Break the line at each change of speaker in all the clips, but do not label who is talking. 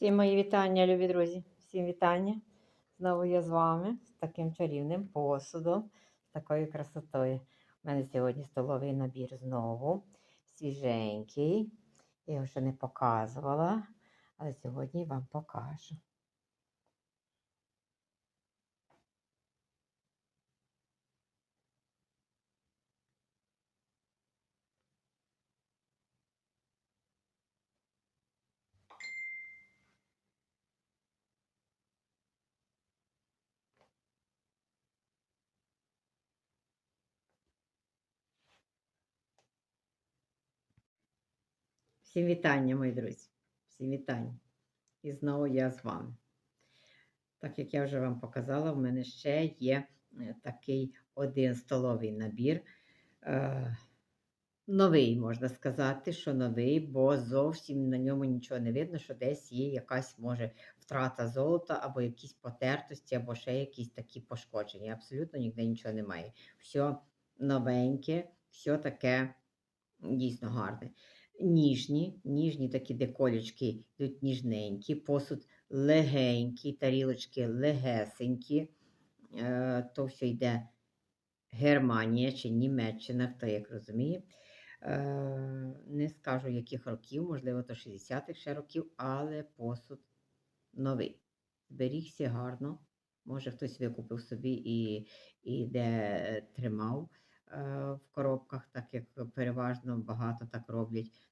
Всім мої вітання, любі друзі. Всім вітання. Знову я з вами з таким чарівним посудом, з такою красотою. У мене сьогодні столовий набір знову свіженький. Я його ще не показувала, але сьогодні вам покажу. Всім вітання, мої друзі. Всім вітання. І знову я з вами. Так як я вже вам показала, в мене ще є е, такий один столовий набір. Е, новий, можна сказати, що новий, бо зовсім на ньому нічого не видно, що десь є якась, може, втрата золота, або якісь потертості, або ще якісь такі пошкодження. Абсолютно ніде нічого немає. Все новеньке, все таке дійсно гарне ніжні, ніжні такі деколічки йдуть ніжненькі, посуд легенький, тарілочки легесенькі. Е, То все йде Германія чи Німеччина, хто як розуміє. Е, Не скажу, яких років, можливо, то 60-х ще років, але посуд новий. Зберігся гарно. Може, хтось викупив собі і, і де тримав е, в коробках, так як переважно багато так роблять.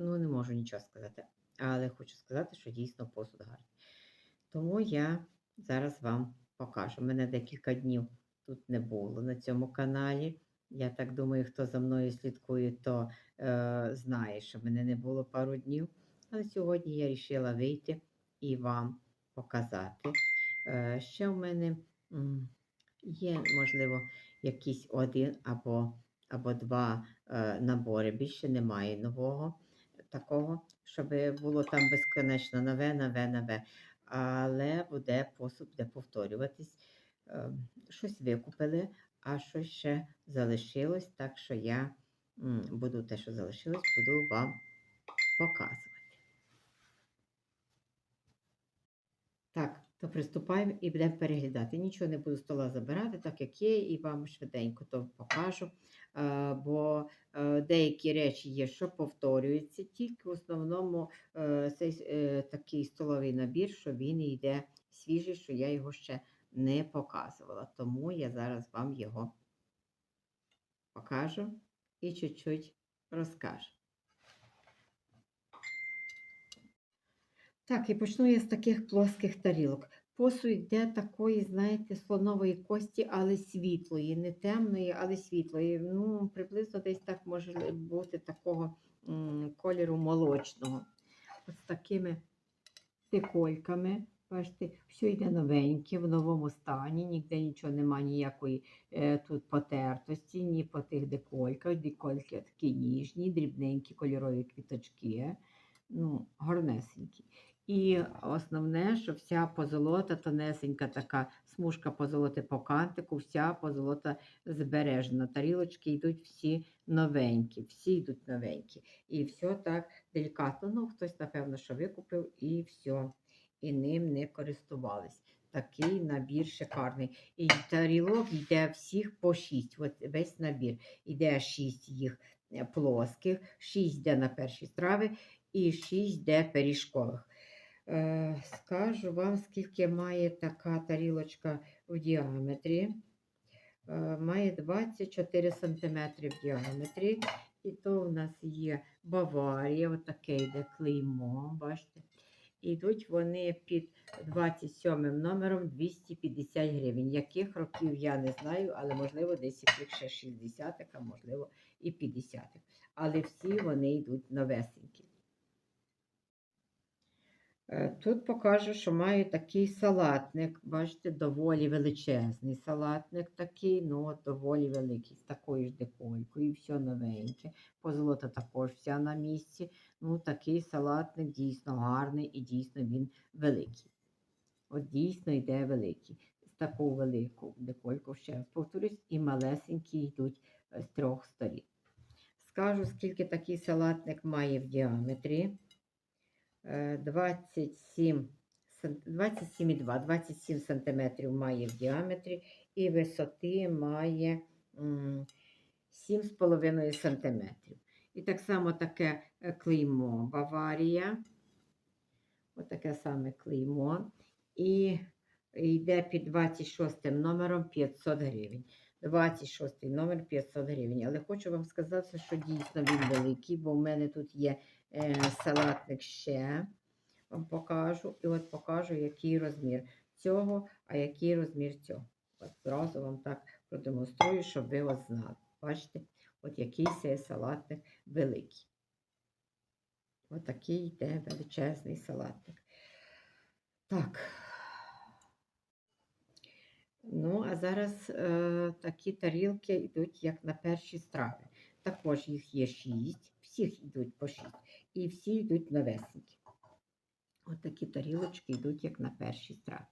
Ну, не можу нічого сказати. Але хочу сказати, що дійсно посуд гарний. Тому я зараз вам покажу. Мене декілька днів тут не було на цьому каналі. Я так думаю, хто за мною слідкує, то е, знає, що мене не було пару днів. Але сьогодні я вирішила вийти і вам показати. Е, ще в мене є, можливо, якийсь один або, або два е, набори. Більше немає нового такого, щоб було там безконечно нове, нове, нове. Але буде посуд, буде повторюватись. Е, Щось викупили, а щось ще залишилось. Так що я буду те, що залишилось, буду вам показувати. Так, то приступаємо і будемо переглядати. Нічого не буду стола забирати, так як є, і вам швиденько то покажу. Е, Бо е, деякі речі є, що повторюються, тільки в основному е, цей такий столовий набір, що він йде свіжий, що я його ще не показувала. Тому я зараз вам його покажу і чуть-чуть розкажу. Так, і почну я з таких плоских тарілок. Посуд йде такої, знаєте, слонової кості, але світлої, не темної, але світлої. Ну, приблизно десь так може бути такого кольору молочного. З такими декольками. Бачите, все йде новеньке, в новому стані, ніде нічого немає, ніякої е, тут потертості, ні по тих декольках. Декольки такі ніжні, дрібненькі кольорові квіточки. Ну, гарнесенькі. І основне, що вся позолота, тонесенька така смужка позолоти по кантику, вся позолота збережена. Тарілочки йдуть всі новенькі, всі йдуть новенькі. І все так делікатно. Ну, хтось, напевно, що викупив, і все. І ним не користувались. Такий набір шикарний. І тарілок йде всіх по 6. От весь набір. Йде 6 їх е, плоских, 6 йде на перші страви і 6 йде пиріжкових. Е, Скажу вам, скільки має така тарілочка в діаметрі. Е, Має 24 см в діаметрі. І то в нас є Баварія, отаке йде клеймо, бачите. Йдуть вони під 27 номером 250 гривень. Яких років я не знаю, але можливо десь яких ще 60 а можливо і 50 Але всі вони йдуть новесенькі. Е, Тут покажу, що маю такий салатник. Бачите, доволі величезний салатник такий, ну доволі великий, з такою ж деколькою, все новеньке. Позолота також вся на місці. Ну, такий салатник дійсно гарний і дійсно він великий. От дійсно йде великий. З таку велику декольку ще повторюсь, і малесенькі йдуть е, з трьох сторін. Скажу, скільки такий салатник має в діаметрі. Е, 27 см 27,2, 27 см має в діаметрі і висоти має 7,5 см. І так само таке е, клеймо Баварія. Отаке саме клеймо. І йде під 26 номером 500 гривень. 26 номер 500 гривень. Але хочу вам сказати, що дійсно він великий, бо в мене тут є салатник ще. Вам покажу. І от покажу, який розмір цього, а який розмір цього. От зразу вам так продемонструю, щоб ви от знали. Бачите, от який цей салатник великий. Ось такий йде величезний салатник. Так. Ну, а зараз е, такі тарілки йдуть як на перші страви. Також їх є шість, всіх йдуть по шість. І всі йдуть новесенькі. Ось такі тарілочки йдуть як на перші страви.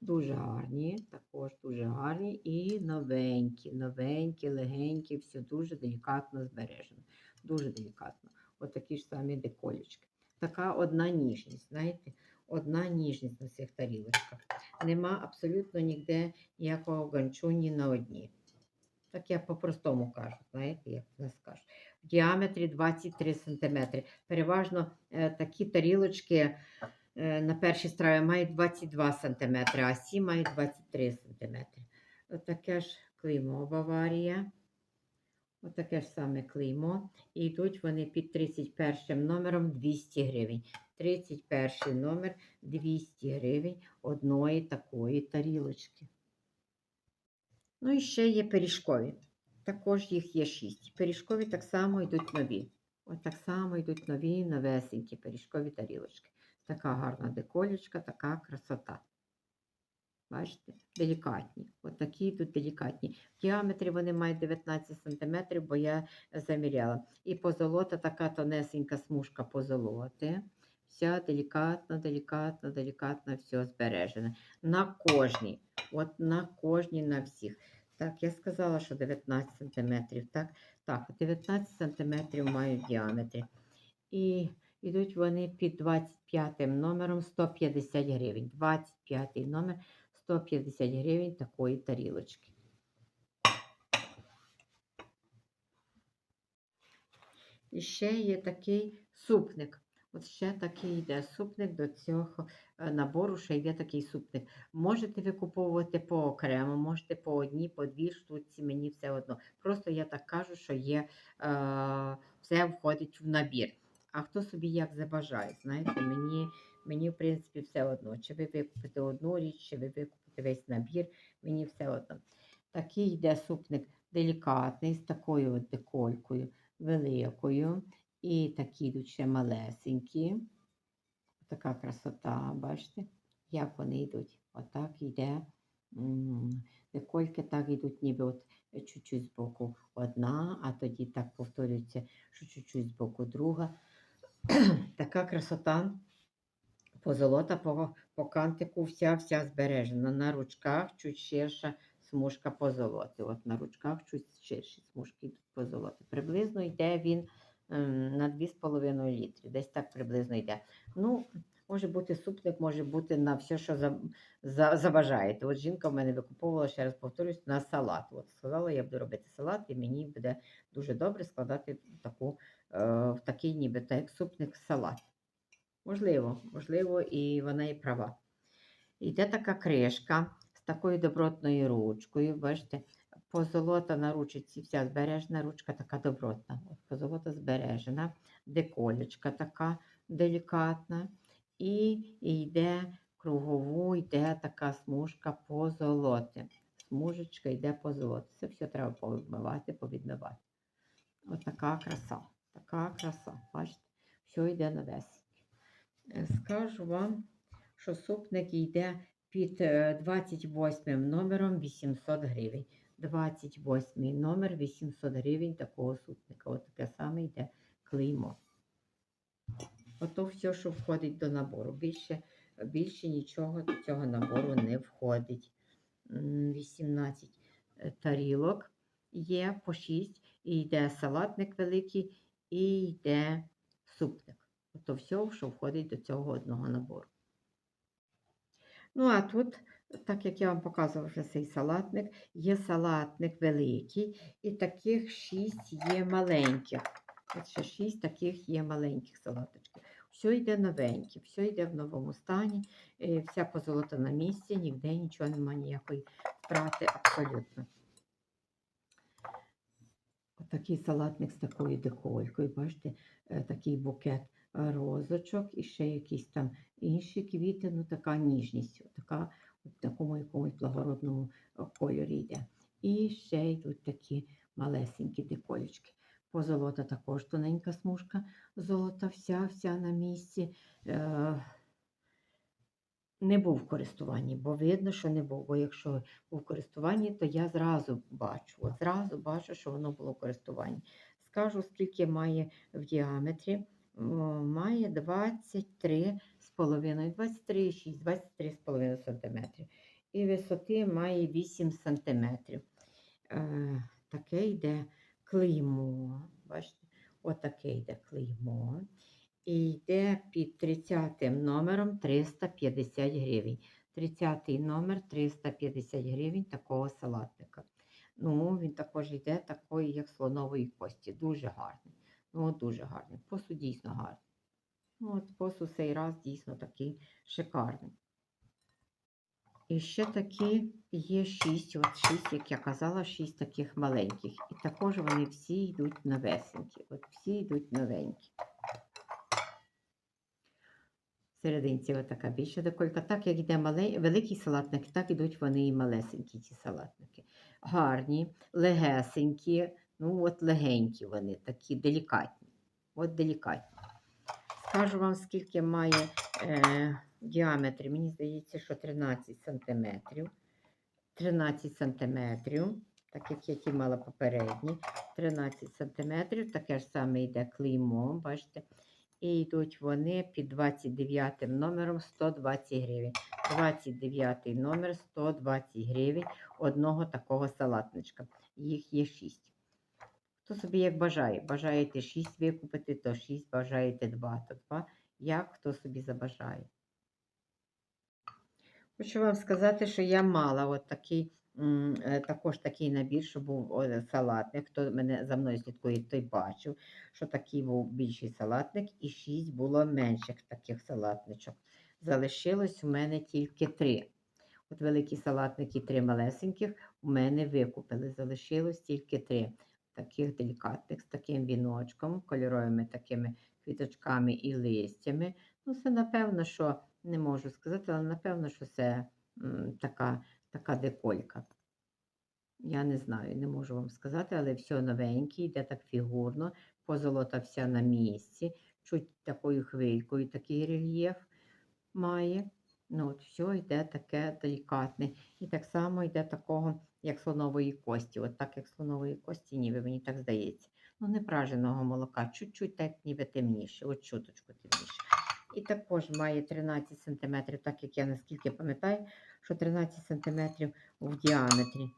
Дуже гарні, також дуже гарні і новенькі, новенькі, легенькі, все дуже делікатно збережено. Дуже делікатно. Ось такі ж самі деколічки. Така одна ніжність, знаєте, одна ніжність на цих тарілочках. Нема абсолютно ніде ніякого ганчу ні на одній. Так я по-простому кажу, знаєте, як в нас кажуть. В діаметрі 23 см. Переважно е, такі тарілочки е, на першій страві мають 22 см, а ці мають 23 см. Отаке ж клеймо Баварія. Отаке ж саме клеймо. І йдуть вони під 31 номером 200 гривень. 31 номер 200 гривень одної такої тарілочки. Ну і ще є пиріжкові. Також їх є 6. Пиріжкові так само йдуть нові. Ось так само йдуть нові, новесенькі пиріжкові тарілочки. Така гарна деколічка, така красота. Бачите, делікатні. От такі йдуть делікатні. В діаметрі вони мають 19 см, бо я заміряла. І позолота така тонесенька смужка позолоти. Вся делікатно, делікатно, делікатно все збережене. На кожній. От на кожній, на всіх. Так, я сказала, що 19 см. Так, так 19 см мають в діаметрі. І йдуть вони під 25 номером 150 гривень. 25 номер 150 гривень такої тарілочки. І ще є такий супник. От ще такий йде супник до цього е, набору, ще йде такий супник. Можете ви куповувати по окремо, можете по одній, по дві штуці, мені все одно. Просто я так кажу, що є, е, все входить в набір. А хто собі як забажає, знаєте, мені, мені в принципі все одно. Чи ви викупите одну річ, чи ви викупите весь набір, мені все одно. Такий йде супник делікатний, з такою от деколькою великою. І такі йдуть ще малесенькі. Така красота, бачите, як вони йдуть. Отак йде. Декольки так йдуть, ніби от чуть-чуть з боку одна, а тоді так повторюється, що чуть-чуть з боку друга. така красота. Позолота по, по кантику вся вся збережена. На ручках чуть ширша смужка позолоти. От на ручках чуть ширші смужки йдуть позолоти. Приблизно йде він на 2,5 літри. Десь так приблизно йде. Ну, може бути супник, може бути на все, що за, за, забажаєте. От жінка в мене викуповувала, ще раз повторюсь, на салат. От сказала, я буду робити салат, і мені буде дуже добре складати таку, е, в такий ніби так, як супник салат. Можливо, можливо, і вона і права. Йде така кришка з такою добротною ручкою. Бачите, позолота на ручці, вся збережена, ручка така добротна. От позолота збережена, деколечка така делікатна. І йде кругову, йде така смужка позолоти. Смужечка йде позолоти. Це все треба повідмивати, повідмивати. От така краса. Така краса. Бачите, все йде новесеньке. Е, Скажу вам, що супник йде під е, 28 номером 800 гривень. 28 номер 800 гривень такого супника. От таке саме йде клеймо. Ото все, що входить до набору. Більше, більше нічого до цього набору не входить. 18 е, тарілок є по 6. І йде салатник великий, і йде супник. Ото все, що входить до цього одного набору. Ну, а тут, так як я вам показував вже цей салатник, є салатник великий, і таких шість є маленьких. От ще шість таких є маленьких салаточків. Все йде новеньке, все йде в новому стані, е, вся позолота на місці, ніде нічого немає ніякої втрати абсолютно. Отакий салатник з такою деколькою. Бачите, е, такий букет розочок і ще якісь там інші квіти, ну така ніжність, така в такому якомусь благородному е, кольорі йде. І ще йдуть такі малесенькі деколючки. Позолота також тоненька смужка, золота вся вся на місці. Е, не був в користуванні, бо видно, що не був. Бо якщо був в користуванні, то я зразу бачу. От зразу бачу, що воно було в користуванні. Скажу, скільки має в діаметрі. Має 23 6,5, 23,6, 23,5 см. І висоти має 8 см. Е, таке йде клеймо. Бачите, отаке йде клеймо. І йде під 30 номером 350 гривень. 30 номер 350 гривень такого салатника. Ну, Він також йде такої, як слонової кості. Дуже гарний. Ну, дуже гарний. Посуд дійсно гарний. Ну, от посуд цей раз дійсно такий шикарний. І ще такі є шість, от шість, як я казала, шість таких маленьких. І також вони всі йдуть новесенькі. От всі йдуть новенькі. Серединці отака більша деколька. Так як йде малий, великий салатник, так ідуть вони і малесенькі ці салатники. Гарні, легесенькі, ну от легенькі вони, такі делікатні. От делікатні. Скажу вам, скільки має е, діаметр. Мені здається, що 13 см. 13 см, так як я мала попередні. 13 см, таке ж саме йде клеймо, бачите. І йдуть вони під 29 номером 120 гривень. 29 номер 120 гривень одного такого салатничка. Їх є 6. Хто собі як бажає. Бажаєте 6 викупити, то 6, бажаєте 2, то 2. Як хто собі забажає. Хочу вам сказати, що я мала от такий, е, також такий набір, що був салатник. Хто мене за мною слідкує, той бачив, що такий був більший салатник, і 6 було менших таких салатничок. Залишилось у мене тільки 3. От великі салатники, три малесеньких, у мене викупили. Залишилось тільки 3 таких делікатних з таким віночком, кольоровими такими квіточками і листями. Ну, це напевно, що не можу сказати, але напевно, що це м, така, така деколька. Я не знаю, не можу вам сказати, але все новеньке, йде так фігурно, позолота вся на місці, чуть такою хвилькою такий рельєф має. Ну, от все йде таке делікатне. І так само йде такого, як слонової кості. От так, як слонової кості, ніби мені так здається. Ну, не праженого молока, чуть-чуть так ніби темніше, от чуточку темніше. І також має 13 см, так як я наскільки пам'ятаю, що 13 см в діаметрі.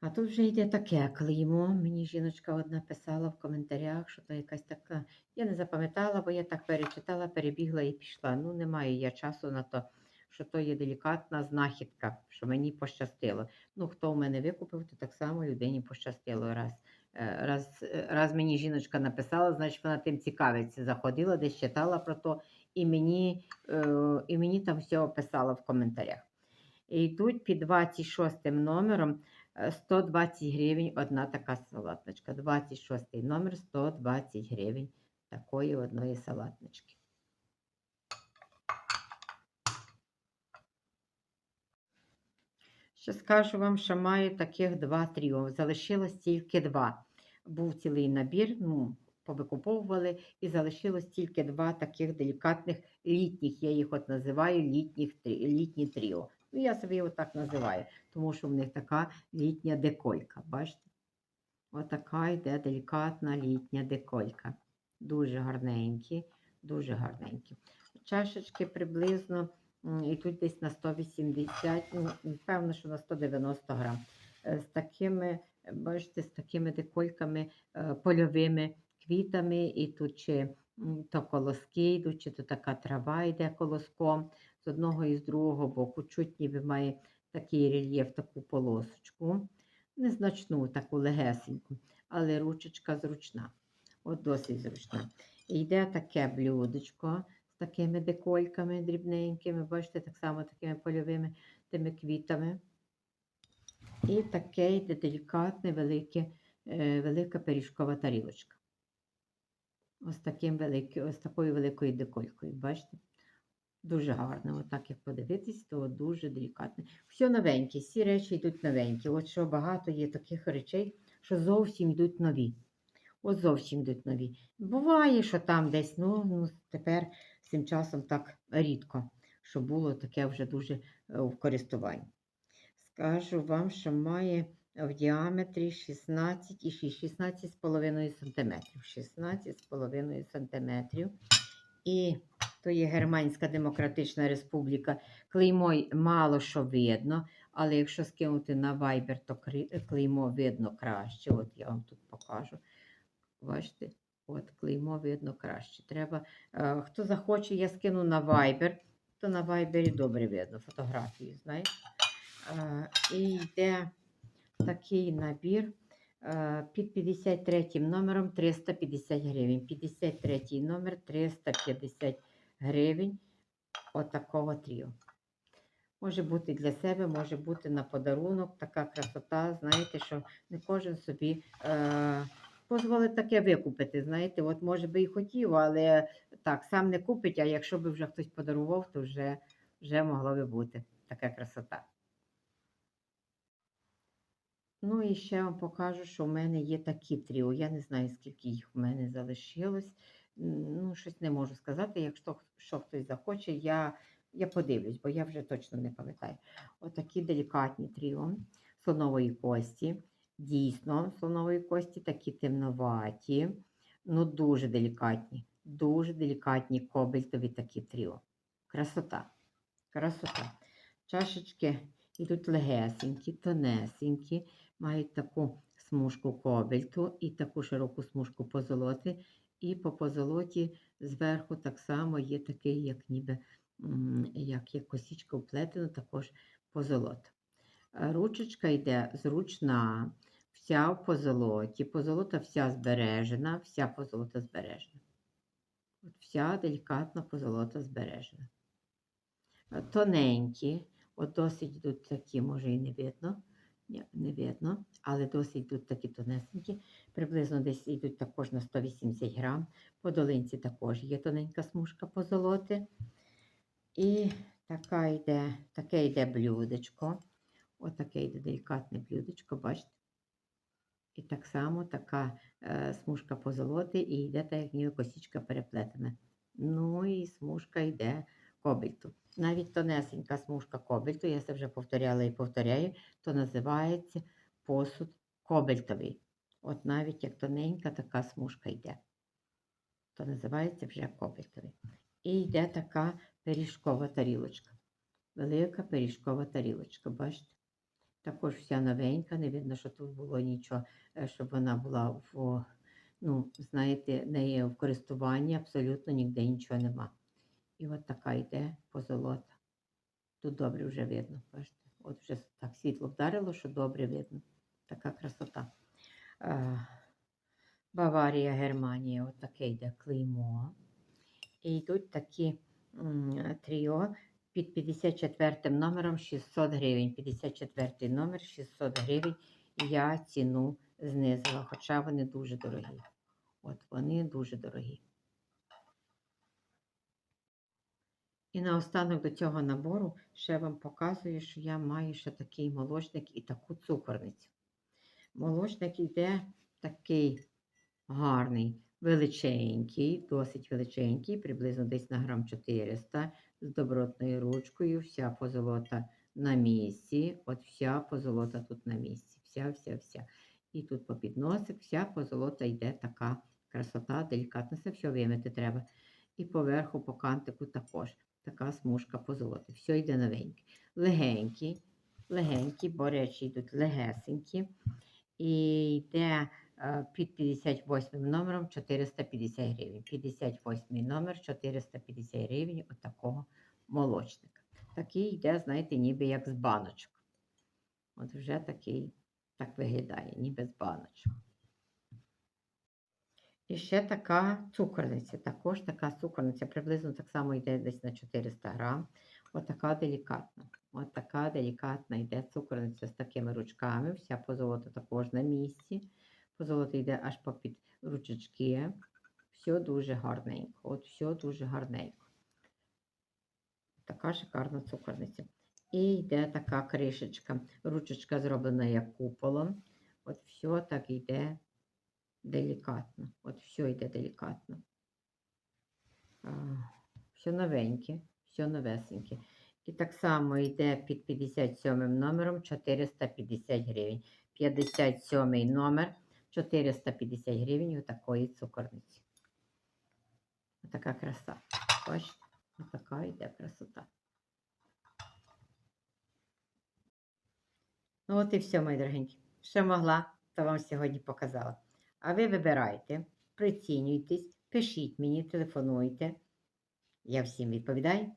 А тут вже йде таке клеймо. Мені жіночка одна писала в коментарях, що то якась така. Я не запам'ятала, бо я так перечитала, перебігла і пішла. Ну, не маю я часу на то, що то є делікатна знахідка, що мені пощастило. Ну, хто в мене викупив, то так само людині пощастило раз. Е, Раз, е, раз мені жіночка написала, значить вона тим цікавиться. Заходила, десь читала про то, і мені, е, і мені там все описала в коментарях. І йдуть під 26 номером е, 120 гривень одна така салатничка. 26 номер 120 гривень такої одної салатнички. Ще скажу вам, що маю таких два тріо. Залишилось тільки два. Був цілий набір, ну, повикуповували, і залишилось тільки два таких делікатних літніх. Я їх от називаю літніх, літні тріо. Ну, я собі отак називаю, тому що в них така літня деколька. Бачите? Отака йде делікатна літня деколька. Дуже гарненькі, дуже гарненькі. Чашечки приблизно м, йдуть десь на 180, ну, певно, що на 190 грам. Е, З такими, бачите, з такими декольками е, польовими квітами, і тут чи то колоски йдуть, чи то така трава йде колоском з одного і з другого боку. Чуть ніби має такий рельєф, таку полосочку. Незначну, таку легесеньку, але ручечка зручна. От досить зручна. І йде таке блюдечко з такими декольками дрібненькими, бачите, так само такими польовими тими квітами. І таке йде делікатне, е, велика пиріжкова тарілочка. Ось, таким великим, ось такою великою деколькою, бачите? Дуже гарно, отак як подивитись, то дуже делікатне. Все новеньке, всі речі йдуть новенькі. От що багато є таких речей, що зовсім йдуть нові. От зовсім йдуть нові. Буває, що там десь, ну, ну тепер з цим часом так рідко, що було таке вже дуже е, в користуванні. Скажу вам, що має в діаметрі 16 і 16,5 см. 16,5 см. І то є Германська Демократична Республіка. Клеймо мало що видно, але якщо скинути на Viber, то клеймо видно краще. От я вам тут покажу. Бачите, от клеймо видно краще. Треба, е, хто захоче, я скину на Viber, то на Viber добре видно фотографії, знаєте. Е, І йде такий набір е, під 53 номером 350 гривень. 53 номер 350 гривень. Отакого тріо. Може бути для себе, може бути на подарунок. Така красота. Знаєте, що не кожен собі е, дозволить таке викупити. Знаєте, от може би і хотів, але так, сам не купить, а якщо би вже хтось подарував, то вже, вже могло би бути така красота. Ну і ще вам покажу, що в мене є такі тріо. Я не знаю, скільки їх в мене залишилось. Ну, щось не можу сказати. Якщо що хтось захоче, я, я подивлюсь, бо я вже точно не пам'ятаю. Отакі делікатні тріо слонової кості. Дійсно, слонової кості такі темноваті, ну дуже делікатні. Дуже делікатні кобальтові такі тріо. Красота. Красота. Чашечки йдуть легесенькі, тонесенькі, мають таку смужку кобальту і таку широку смужку позолоти. І по позолоті зверху так само є такий, як ніби як є косічка вплетена, також позолота. Ручечка йде зручна, вся в позолоті. Позолота вся збережена, вся позолота збережена. От вся делікатна позолота збережена. Е, Тоненькі, от досить йдуть такі, може і не видно. Ні, не видно, але досить йдуть такі тонесенькі. Приблизно десь йдуть також на 180 грам. По долинці також є тоненька смужка позолоти. І така йде, таке йде блюдечко. Отаке йде делікатне блюдечко, бачите? І так само така е, смужка позолоти, і йде так, як ніби косічка переплетена. Ну і смужка йде кобальту. Навіть тонесенька смужка кобальту, я це вже повторяла і повторяю, то називається посуд кобальтовий. От навіть як тоненька така смужка йде, то називається вже кобальтовий. І йде така пиріжкова тарілочка. Велика пиріжкова тарілочка, бачите? Також вся новенька, не видно, що тут було нічого, е, щоб вона була в, ну, знаєте, неї в користуванні, абсолютно ніде нічого нема. І от така йде позолота. Тут добре вже видно, бачите? От вже так світло вдарило, що добре видно. Така красота. Е, Баварія, Германія, от таке йде клеймо. І йдуть такі тріо під 54 номером 600 гривень. 54 номер 600 гривень. Я ціну знизила, хоча вони дуже дорогі. От вони дуже дорогі. І наостанок до цього набору ще вам показую, що я маю ще такий молочник і таку цукорницю. Молочник йде такий гарний, величенький, досить величенький, приблизно десь на грам 400, з добротною ручкою, вся позолота на місці. От вся позолота тут на місці. Вся, вся, вся. І тут по підносик, вся позолота йде така красота, делікатна, це все вимити треба. І поверху, по кантику також така смужка позолоти. Все йде новеньке. Легенькі, легенькі, бо речі йдуть легесенькі. І йде під 58 номером 450 гривень. 58 номер 450 гривень отакого молочника. Такий йде, знаєте, ніби як з баночок. От вже такий так виглядає, ніби з баночок. І ще така цукорниця. Також така цукорниця, приблизно так само йде десь на 400 грам. Отака делікатна. Отака делікатна йде цукорниця з такими ручками. Вся позолота також на місці. Позолота йде аж попід ручечки. Все дуже гарненько. От все дуже гарненько. Така шикарна цукорниця. І йде така кришечка. Ручечка зроблена як куполом. От все так йде делікатно. От все йде делікатно. Все новеньке, все новесеньке. І так само йде під 57 номером 450 гривень. 57 номер 450 гривень отакої цукорниці. Отака краса. Бачите? Отака йде красота. Ну от і все, мої дорогенькі. Що могла, то вам сьогодні показала. А ви вибирайте, прицінюйтесь, пишіть мені, телефонуйте. Я всім відповідаю.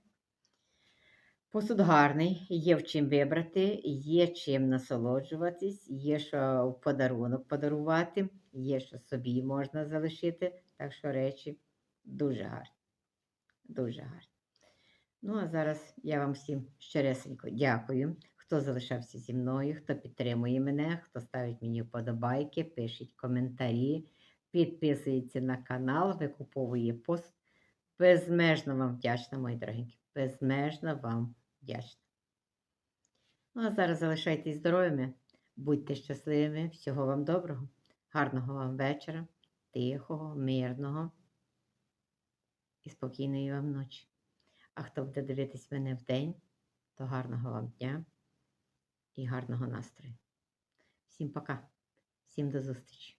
Посуд гарний, є в чим вибрати, є чим насолоджуватись, є що в подарунок подарувати, є що собі можна залишити. Так що речі дуже гарні. Дуже гарні. Ну, а зараз я вам всім щиресенько дякую, хто залишався зі мною, хто підтримує мене, хто ставить мені вподобайки, пишіть коментарі, підписується на канал, викуповує пост. Безмежно вам вдячна, мої дорогенькі. Безмежно вам вдячна. Ну, а зараз залишайтесь здоровими, будьте щасливими, всього вам доброго, гарного вам вечора, тихого, мирного і спокійної вам ночі. А хто буде дивитись мене вдень, то гарного вам дня і гарного настрою. Всім пока, всім до зустрічі!